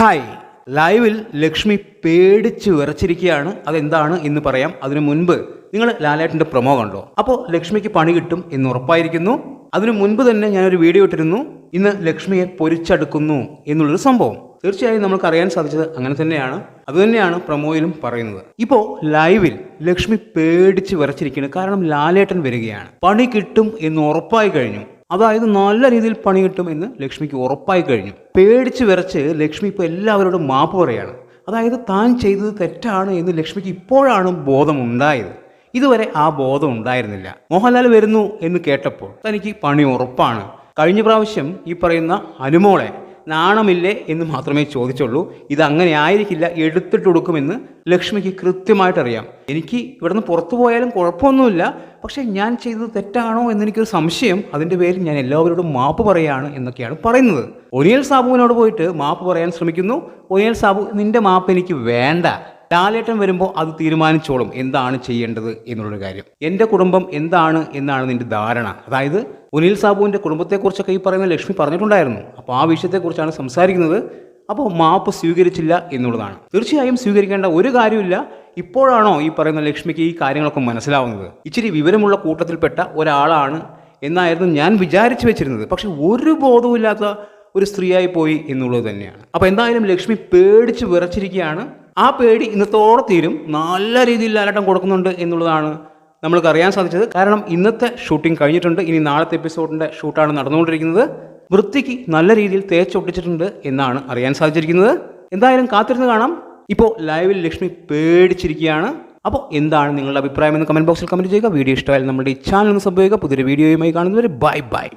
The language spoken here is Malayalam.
ഹായ്. ലൈവിൽ ലക്ഷ്മി പേടിച്ച് വിറച്ചിരിക്കുകയാണ്. അതെന്താണ് എന്ന് പറയാം. അതിനു മുൻപ് നിങ്ങൾ ലാലേട്ടന്റെ പ്രൊമോ കണ്ടോ? അപ്പോൾ ലക്ഷ്മിക്ക് പണി കിട്ടും എന്ന് ഉറപ്പായിരിക്കുന്നു. അതിനു മുൻപ് തന്നെ ഞാനൊരു വീഡിയോ ഇട്ടിരുന്നു. ഇന്ന് ലക്ഷ്മിയെ പൊരിച്ചടുക്കുന്നു എന്നുള്ളൊരു സംഭവം. തീർച്ചയായും നമുക്ക് അറിയാൻ സാധിച്ചത് അങ്ങനെ തന്നെയാണ്. അതുതന്നെയാണ് പ്രൊമോയിലും പറയുന്നത്. ഇപ്പോൾ ലൈവിൽ ലക്ഷ്മി പേടിച്ച് വിറച്ചിരിക്കുന്നു കാരണം ലാലേട്ടൻ വരികയാണ്. പണി കിട്ടും എന്ന് ഉറപ്പായി കഴിഞ്ഞു. അതായത് നല്ല രീതിയിൽ പണി കിട്ടും എന്ന് ലക്ഷ്മിക്ക് ഉറപ്പായി കഴിഞ്ഞു. പേടിച്ച് വിറച്ച് ലക്ഷ്മി ഇപ്പോൾ എല്ലാവരോടും മാപ്പ് പറയുകയാണ് അതായത് താൻ ചെയ്തത് തെറ്റാണ് എന്ന് ലക്ഷ്മിക്ക് ഇപ്പോഴാണ് ബോധമുണ്ടായത്. ഇതുവരെ ആ ബോധം ഉണ്ടായിരുന്നില്ല. മോഹൻലാൽ വരുന്നു എന്ന് കേട്ടപ്പോൾ തനിക്ക് പണി ഉറപ്പാണ്. കഴിഞ്ഞ പ്രാവശ്യം ഈ പറയുന്ന അനുമോളെ നാണമില്ലേ എന്ന് മാത്രമേ ചോദിച്ചുള്ളൂ. ഇത് അങ്ങനെ ആയിരിക്കില്ല എടുത്തിട്ട് കൊടുക്കുമെന്ന് ലക്ഷ്മിക്ക് കൃത്യമായിട്ട് അറിയാം എനിക്ക് ഇവിടുന്ന് പുറത്തു പോയാലും കുഴപ്പമൊന്നുമില്ല പക്ഷേ ഞാൻ ചെയ്തത് തെറ്റാണോ എന്നെനിക്കൊരു സംശയം. അതിന്റെ പേരിൽ ഞാൻ എല്ലാവരോടും മാപ്പ് പറയാണ് എന്നൊക്കെയാണ് പറയുന്നത്. ഒനിയൽ സാബുവിനോട് പോയിട്ട് മാപ്പ് പറയാൻ ശ്രമിക്കുന്നു. ഒനിയൽ സാബു നിന്റെ മാപ്പ് എനിക്ക് വേണ്ട. ലാലേട്ടൻ വരുമ്പോൾ അത് തീരുമാനിച്ചോളും. എന്താണ് ചെയ്യേണ്ടത് എന്നുള്ളൊരു കാര്യം. എന്റെ കുടുംബം എന്താണ് എന്നാണ് നിന്റെ ധാരണ. അതായത് ഉനിൽ സാബുവിന്റെ കുടുംബത്തെക്കുറിച്ചൊക്കെ ഈ പറയുന്ന ലക്ഷ്മി പറഞ്ഞിട്ടുണ്ടായിരുന്നു. അപ്പോൾ ആ വിഷയത്തെക്കുറിച്ചാണ് സംസാരിക്കുന്നത്. അപ്പോൾ മാപ്പ് സ്വീകരിച്ചില്ല എന്നുള്ളതാണ്. തീർച്ചയായും സ്വീകരിക്കേണ്ട ഒരു കാര്യമില്ല. ഇപ്പോഴാണോ ഈ പറയുന്ന ലക്ഷ്മിക്ക് ഈ കാര്യങ്ങളൊക്കെ മനസ്സിലാവുന്നത്? ഇച്ചിരി വിവരമുള്ള കൂട്ടത്തിൽപ്പെട്ട ഒരാളാണ് എന്നായിരുന്നു ഞാൻ വിചാരിച്ചു വെച്ചിരുന്നത്. പക്ഷെ ഒരു ബോധവുമില്ലാത്ത ഒരു സ്ത്രീയായി പോയി എന്നുള്ളത് തന്നെയാണ്. അപ്പോൾ എന്തായാലും ലക്ഷ്മി പേടിച്ച് വിറച്ചിരിക്കുകയാണ്. ആ പേടി ഇന്നത്തോടെ തീരും. നല്ല രീതിയിൽ ലാലട്ടം കൊടുക്കുന്നുണ്ട് എന്നുള്ളതാണ് നമ്മൾക്ക് അറിയാൻ സാധിച്ചത്. കാരണം ഇന്നത്തെ ഷൂട്ടിംഗ് കഴിഞ്ഞിട്ടുണ്ട്. ഇനി നാളത്തെ എപ്പിസോഡിന്റെ ഷൂട്ടാണ് നടന്നുകൊണ്ടിരിക്കുന്നത്. വൃത്തിക്ക് നല്ല രീതിയിൽ തേച്ചൊട്ടിച്ചിട്ടുണ്ട് എന്നാണ് അറിയാൻ സാധിച്ചിരിക്കുന്നത്. എന്തായാലും കാത്തിരുന്ന് കാണാം. ഇപ്പോൾ ലൈവിൽ ലക്ഷ്മി പേടിച്ചിരിക്കുകയാണ്. അപ്പോൾ എന്താണ് നിങ്ങളുടെ അഭിപ്രായം എന്ന് കമന്റ് ബോക്സിൽ കമന്റ് ചെയ്യുക. വീഡിയോ ഇഷ്ടമായാലും നമ്മുടെ ഈ ചാനൽ ഒന്ന് സംഭവിക്കുക പുതിയൊരു വീഡിയോയുമായി കാണുന്നവർ ബൈ ബൈ.